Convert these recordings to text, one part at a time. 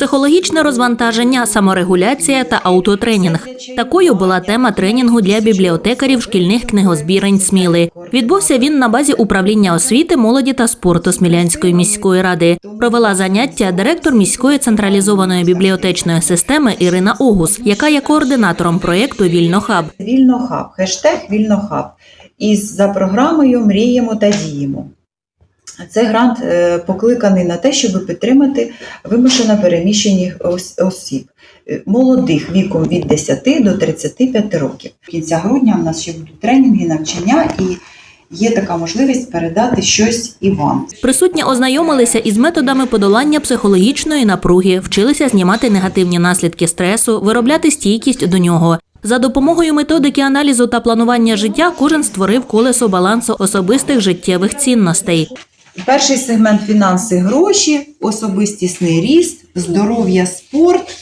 Психологічне розвантаження, саморегуляція та аутотренінг. Такою була тема тренінгу для бібліотекарів шкільних книгозбірень Сміли. Відбувся він на базі управління освіти, молоді та спорту Смілянської міської ради. Провела заняття директор міської централізованої бібліотечної системи Ірина Огус, яка є координатором проєкту Вільнохаб. Вільнохаб, хештег Вільнохаб. Із за програмою Мріємо та діємо. Цей грант е, покликаний на те, щоб підтримати вимушено переміщених ос- осіб, е, молодих віком від 10 до 35 років. Кінця грудня у нас ще будуть тренінги, навчання і є така можливість передати щось і вам. Присутні ознайомилися із методами подолання психологічної напруги, вчилися знімати негативні наслідки стресу, виробляти стійкість до нього. За допомогою методики аналізу та планування життя кожен створив колесо балансу особистих життєвих цінностей. Перший сегмент фінанси, гроші, особистісний ріст, здоров'я, спорт,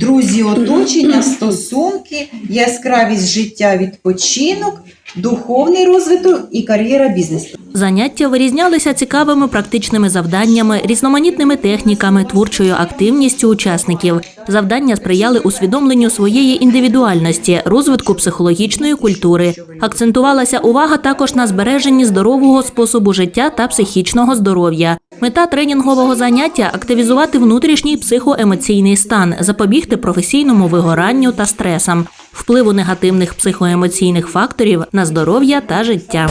друзі, оточення, стосунки, яскравість життя, відпочинок, духовний розвиток і кар'єра бізнесу. Заняття вирізнялися цікавими практичними завданнями, різноманітними техніками, творчою активністю учасників. Завдання сприяли усвідомленню своєї індивідуальності, розвитку психологічної культури. Акцентувалася увага також на збереженні здорового способу життя та психічного здоров'я. Мета тренінгового заняття активізувати внутрішній психоемоційний стан, запобігти професійному вигоранню та стресам, впливу негативних психоемоційних факторів на здоров'я та життя.